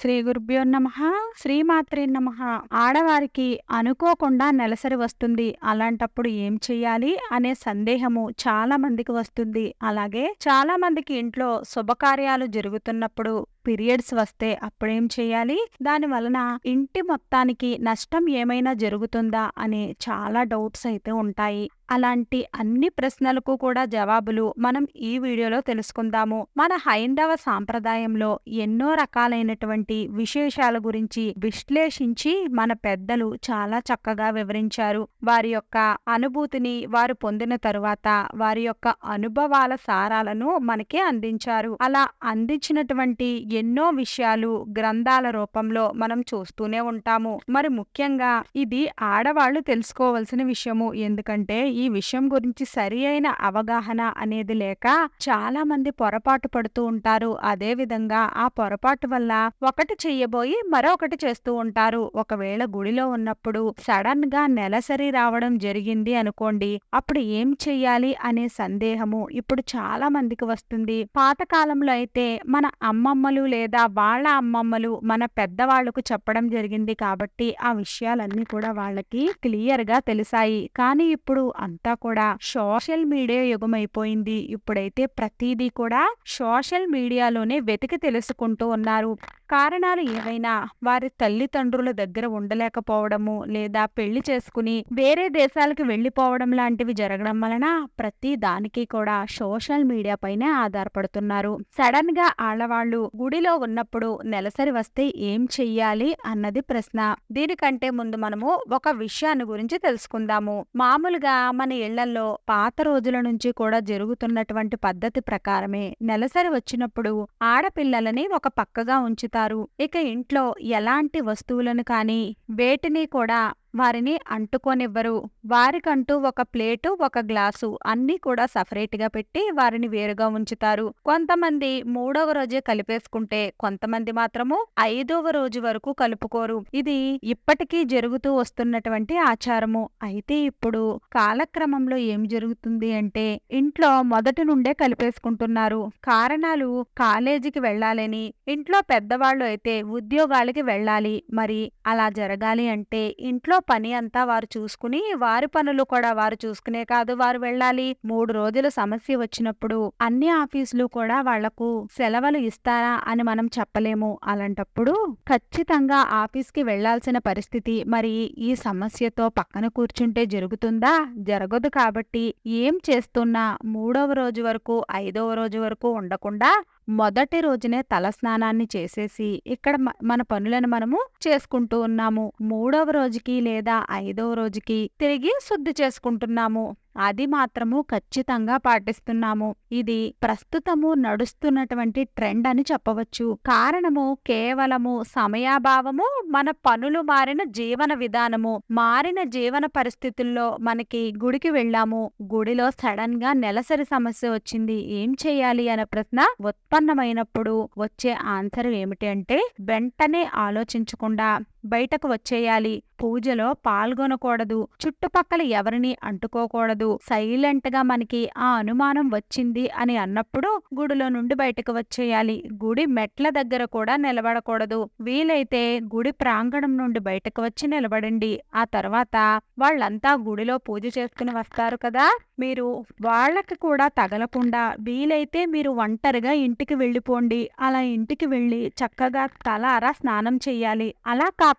శ్రీ గురుభ్యో నమ శ్రీమాత్రే నమ. ఆడవారికి అనుకోకుండా నెలసరి వస్తుంది. అలాంటప్పుడు ఏం చెయ్యాలి అనే సందేహము చాలా మందికి వస్తుంది. అలాగే చాలా మందికి ఇంట్లో శుభకార్యాలు జరుగుతున్నప్పుడు పీరియడ్స్ వస్తే అప్పుడేం చేయాలి? దాని వలన ఇంటి మొత్తానికి నష్టం ఏమైనా జరుగుతుందా? అనే చాలా డౌట్స్ అయితే ఉంటాయి. అలాంటి అన్ని ప్రశ్నలకు కూడా జవాబులు మనం ఈ వీడియోలో తెలుసుకుందాము. మన హైందవ సాంప్రదాయంలో ఎన్నో రకాలైనటువంటి విశేషాల గురించి విశ్లేషించి మన పెద్దలు చాలా చక్కగా వివరించారు. వారి యొక్క అనుభూతిని వారు పొందిన తరువాత వారి యొక్క అనుభవాల సారాలను మనకే అందించారు. అలా అందించినటువంటి ఎన్నో విషయాలు గ్రంథాల రూపంలో మనం చూస్తూనే ఉంటాము. మరి ముఖ్యంగా ఇది ఆడవాళ్ళు తెలుసుకోవాల్సిన విషయము. ఎందుకంటే ఈ విషయం గురించి సరి అయిన అవగాహన అనేది లేక చాలా మంది పొరపాటు పడుతూ ఉంటారు. అదే విధంగా ఆ పొరపాటు వల్ల ఒకటి చెయ్యబోయి మరొకటి చేస్తూ ఉంటారు. ఒకవేళ గుడిలో ఉన్నప్పుడు సడన్గా నెలసరి రావడం జరిగింది అనుకోండి అప్పుడు ఏం చెయ్యాలి అనే సందేహము ఇప్పుడు చాలా మందికి వస్తుంది. పాతకాలంలో అయితే మన అమ్మమ్మలు లేదా వాళ్ళ అమ్మమ్మలు మన పెద్దవాళ్ళకు చెప్పడం జరిగింది కాబట్టి ఆ విషయాలన్నీ కూడా వాళ్ళకి క్లియర్గా తెలిసాయి. కానీ ఇప్పుడు అంతా కూడా సోషల్ మీడియా యుగం అయిపోయింది ఇప్పుడైతే ప్రతిదీ కూడా సోషల్ మీడియాలోనే వెతికి తెలుసుకుంటూ ఉన్నారు. కారణాలు ఏవైనా వారి తల్లిదండ్రుల దగ్గర ఉండలేకపోవడము లేదా పెళ్ళి చేసుకుని వేరే దేశాలకు వెళ్ళిపోవడం లాంటివి జరగడం వలన ప్రతి దానికి కూడా సోషల్ మీడియా పైనే ఆధారపడుతున్నారు. సడన్గా ఆడవాళ్ళు గుడిలో ఉన్నప్పుడు నెలసరి వస్తే ఏం చెయ్యాలి అన్నది ప్రశ్న. దీనికంటే ముందు మనము ఒక విషయాన్ని గురించి తెలుసుకుందాము. మామూలుగా మన ఇళ్ళలో పాత రోజుల నుంచి కూడా జరుగుతున్నటువంటి పద్ధతి ప్రకారమే నెలసరి వచ్చినప్పుడు ఆడపిల్లలని ఒక పక్కగా ఉంచుతారు. ఇక ఇంట్లో ఎలాంటి వస్తువులను కానీ వేటిని కూడా వారిని అంటుకోనివ్వరు. వారికంటూ ఒక ప్లేటు ఒక గ్లాసు అన్నీ కూడా సపరేట్గా పెట్టి వారిని వేరుగా ఉంచుతారు. కొంతమంది మూడవ రోజే కలిపేసుకుంటే కొంతమంది మాత్రము ఐదవ రోజు వరకు కలుపుకోరు. ఇది ఇప్పటికీ జరుగుతూ వస్తున్నటువంటి ఆచారము. అయితే ఇప్పుడు కాలక్రమంలో ఏం జరుగుతుంది అంటే ఇంట్లో మొదటి నుండే కలిపేసుకుంటున్నారు. కారణాలు కాలేజీకి వెళ్ళాలని ఇంట్లో పెద్దవాళ్ళు అయితే ఉద్యోగాలకి వెళ్ళాలి. మరి అలా జరగాలి అంటే ఇంట్లో పని అంతా వారు చూసుకుని వారి పనులు కూడా వారు చూసుకునే కాదు వారు వెళ్ళాలి. మూడు రోజుల సమస్య వచ్చినప్పుడు అన్ని ఆఫీసులు కూడా వాళ్ళకు సెలవులు ఇస్తారా అని మనం చెప్పలేము. అలాంటప్పుడు ఖచ్చితంగా ఆఫీస్కి వెళ్ళాల్సిన పరిస్థితి మరి ఈ సమస్యతో పక్కన కూర్చుంటే జరుగుతుందా? జరగదు కాబట్టి ఏం చేస్తున్నా? మూడవ రోజు వరకు ఐదవ రోజు వరకు ఉండకుండా మొదటి రోజునే తలస్నానాన్ని చేసేసి ఇక్కడ మన పనులను మనము చేసుకుంటూ ఉన్నాము. మూడవ రోజుకి లేదా ఐదవ రోజుకి తిరిగి శుద్ధి చేసుకుంటున్నాము. అది మాత్రము ఖచ్చితంగా పాటిస్తున్నాము. ఇది ప్రస్తుతము నడుస్తున్నటువంటి ట్రెండ్ అని చెప్పవచ్చు. కారణము కేవలము సమయాభావము మన పనులు మారిన జీవన విధానము. మారిన జీవన పరిస్థితుల్లో మనకి గుడికి వెళ్ళాము. గుడిలో సడన్గా నెలసరి సమస్య వచ్చింది. ఏం చేయాలి అనే ప్రశ్న ఉత్పన్నమైనప్పుడు వచ్చే ఆన్సర్ ఏమిటి అంటే వెంటనే ఆలోచించకుండా బయటకు వచ్చేయాలి. పూజలో పాల్గొనకూడదు. చుట్టుపక్కల ఎవరిని అంటుకోకూడదు. సైలెంట్గా మనకి ఆ అనుమానం వచ్చింది అని అన్నప్పుడు గుడిలో నుండి బయటకు వచ్చేయాలి. గుడి మెట్ల దగ్గర కూడా నిలబడకూడదు. వీలైతే గుడి ప్రాంగణం నుండి బయటకు వచ్చి నిలబడండి. ఆ తర్వాత వాళ్ళంతా గుడిలో పూజ చేసుకుని వస్తారు కదా? మీరు వాళ్ళకి కూడా తగలకుండా వీలైతే మీరు ఒంటరిగా ఇంటికి వెళ్ళిపోండి. అలా ఇంటికి వెళ్ళి చక్కగా తలారా స్నానం చేయాలి. అలా కాకుండా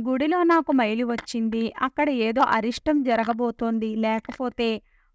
గుడిలో నాకు మైలు వచ్చింది. అక్కడ ఏదో అరిష్టం జరగబోతోంది. లేకపోతే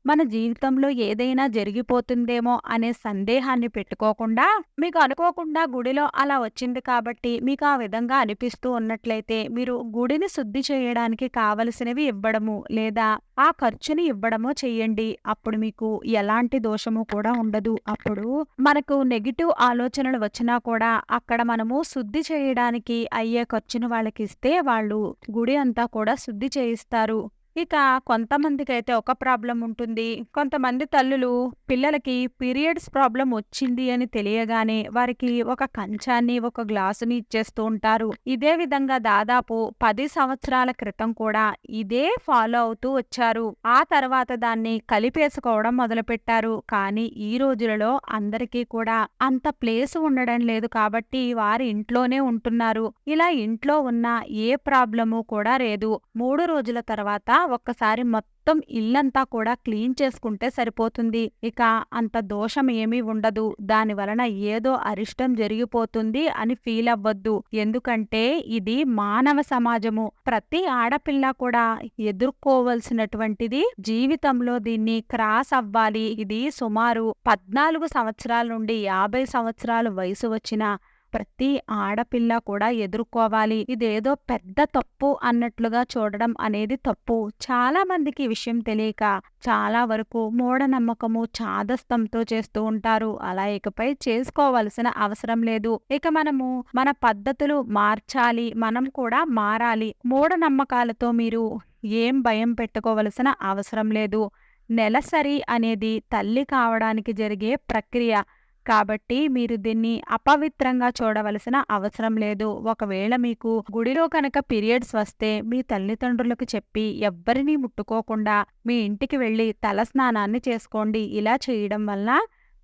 మన జీవితంలో ఏదైనా జరిగిపోతుందేమో అనే సందేహాన్ని పెట్టుకోకుండా మీకు అనుకోకుండా గుడిలో అలా వచ్చింది కాబట్టి మీకు ఆ విధంగా అనిపిస్తూ ఉన్నట్లయితే మీరు గుడిని శుద్ధి చేయడానికి కావలసినవి ఇవ్వడము లేదా ఆ ఖర్చుని ఇవ్వడమో చెయ్యండి అప్పుడు మీకు ఎలాంటి దోషము కూడా ఉండదు. అప్పుడు మనకు నెగిటివ్ ఆలోచనలు వచ్చినా కూడా అక్కడ మనము శుద్ధి చేయడానికి అయ్యే ఖర్చును వాళ్ళకి ఇస్తే వాళ్ళు గుడి అంతా కూడా శుద్ధి చేయిస్తారు. ఇక కొంతమందికైతే ఒక ప్రాబ్లం ఉంటుంది. కొంతమంది తల్లులు పిల్లలకి పీరియడ్స్ ప్రాబ్లం వచ్చింది అని తెలియగానే వారికి ఒక కంచాన్ని, ఒక గ్లాసుని ఇచ్చేస్తూ ఉంటారు. ఇదే విధంగా దాదాపు పది సంవత్సరాల క్రితం కూడా ఇదే ఫాలో అవుతూ వచ్చారు. ఆ తర్వాత దాన్ని కలిపేసుకోవడం మొదలుపెట్టారు. కానీ ఈ రోజులలో అందరికీ కూడా అంత ప్లేస్ ఉండడం లేదు కాబట్టి వారి ఇంట్లోనే ఉంటున్నారు. ఇలా ఇంట్లో ఉన్న ఏ ప్రాబ్లము కూడా లేదు. మూడు రోజుల తర్వాత ఒక్కసారి మొత్తం ఇల్లంతా కూడా క్లీన్ చేసుకుంటే సరిపోతుంది. ఇక అంత దోషం ఏమీ ఉండదు. దాని వలన ఏదో అరిష్టం జరిగిపోతుంది అని ఫీల్ అవ్వద్దు ఎందుకంటే ఇది మానవ సమాజము. ప్రతి ఆడపిల్ల కూడా ఎదుర్కోవలసినటువంటిది. జీవితంలో దీన్ని క్రాస్ అవ్వాలి. ఇది సుమారు 14 సంవత్సరాల నుండి 50 సంవత్సరాల వయసు వచ్చిన ప్రతి ఆడపిల్ల కూడా ఎదుర్కోవాలి. ఇదేదో పెద్ద తప్పు అన్నట్లుగా చూడడం అనేది తప్పు. చాలా మందికి విషయం తెలియక చాలా వరకు మూఢనమ్మకము, చాదస్తంతో చేస్తూ ఉంటారు. అలా ఇకపై చేసుకోవలసిన అవసరం లేదు. ఇక మనము మన పద్ధతులు మార్చాలి. మనం కూడా మారాలి. మూఢనమ్మకాలతో మీరు ఏం భయం పెట్టుకోవలసిన అవసరం లేదు. నెలసరి అనేది తల్లి కావడానికి జరిగే ప్రక్రియ. కాబట్టి మీరు దీన్ని అపవిత్రంగా చూడవలసిన అవసరం లేదు. ఒకవేళ మీకు గుడిలో కనుక పీరియడ్స్ వస్తే మీ తల్లిదండ్రులకు చెప్పి ఎవ్వరినీ ముట్టుకోకుండా మీ ఇంటికి వెళ్ళి తలస్నానాన్ని చేసుకోండి. ఇలా చేయడం వలన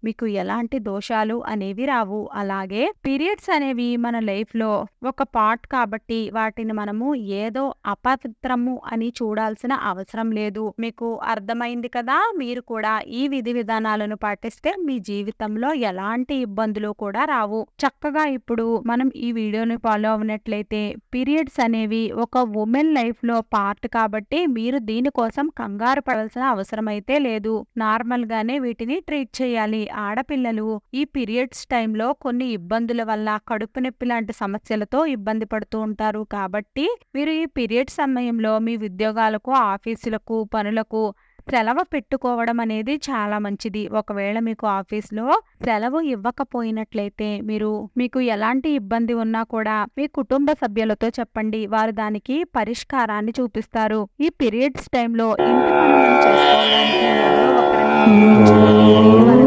మీకు ఎలాంటి దోషాలు అనేవి రావు. అలాగే పీరియడ్స్ అనేవి మన లైఫ్‌లో ఒక పార్ట్ కాబట్టి వాటిని మనము ఏదో అపవిత్రము అని చూడాల్సిన అవసరం లేదు. మీకు అర్థమైంది కదా! మీరు కూడా ఈ విధి విధానాలను పాటిస్తే మీ జీవితంలో ఎలాంటి ఇబ్బందులు కూడా రావు. చక్కగా ఇప్పుడు మనం ఈ వీడియోని ఫాలో అవునట్లయితే పీరియడ్స్ అనేవి ఒక ఉమెన్ లైఫ్‌లో పార్ట్ కాబట్టి మీరు దీనికోసం కంగారు పడాల్సిన అవసరమైతే లేదు. నార్మల్‌గానే వీటిని ట్రీట్ చేయాలి. ఆడపిల్లలు ఈ పీరియడ్స్ టైంలో కొన్ని ఇబ్బందుల వల్ల కడుపు నొప్పి లాంటి సమస్యలతో ఇబ్బంది పడుతూ ఉంటారు. కాబట్టి మీరు ఈ పీరియడ్స్ సమయంలో మీ ఉద్యోగాలకు, ఆఫీసులకు, పనులకు సెలవు పెట్టుకోవడం అనేది చాలా మంచిది. ఒకవేళ మీకు ఆఫీస్‌లో సెలవు ఇవ్వకపోయినట్లయితే మీరు మీకు ఎలాంటి ఇబ్బంది ఉన్నా కూడా మీ కుటుంబ సభ్యులతో చెప్పండి. వారు దానికి పరిష్కారాన్ని చూపిస్తారు. ఈ పీరియడ్స్ టైంలో ఇంటి పనులను చేసుకోవడానికి ఎవరో ఒకరిని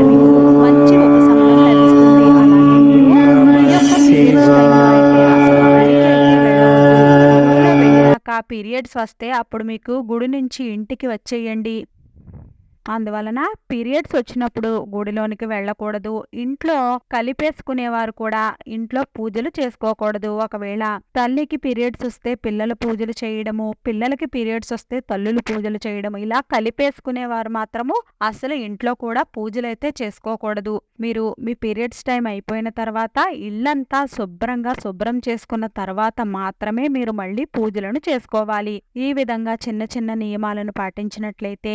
పీరియడ్స్ వస్తే అప్పుడు మీకు గుడి నుంచి ఇంటికి వచ్చేయండి. అందువలన పీరియడ్స్ వచ్చినప్పుడు గుడిలోనికి వెళ్ళకూడదు. ఇంట్లో కలిపేసుకునేవారు కూడా ఇంట్లో పూజలు చేసుకోకూడదు. ఒకవేళ తల్లికి పీరియడ్స్ వస్తే పిల్లలు పూజలు చేయడము, పిల్లలకి పీరియడ్స్ వస్తే తల్లులు పూజలు చేయడము ఇలా కలిపేసుకునేవారు మాత్రము అసలు ఇంట్లో కూడా పూజలైతే చేసుకోకూడదు. మీరు మీ పీరియడ్స్ టైం అయిపోయిన తర్వాత ఇల్లంతా శుభ్రంగా శుభ్రం చేసుకున్న తర్వాత మాత్రమే మీరు మళ్ళీ పూజలను చేసుకోవాలి. ఈ విధంగా చిన్న చిన్న నియమాలను పాటించినట్లయితే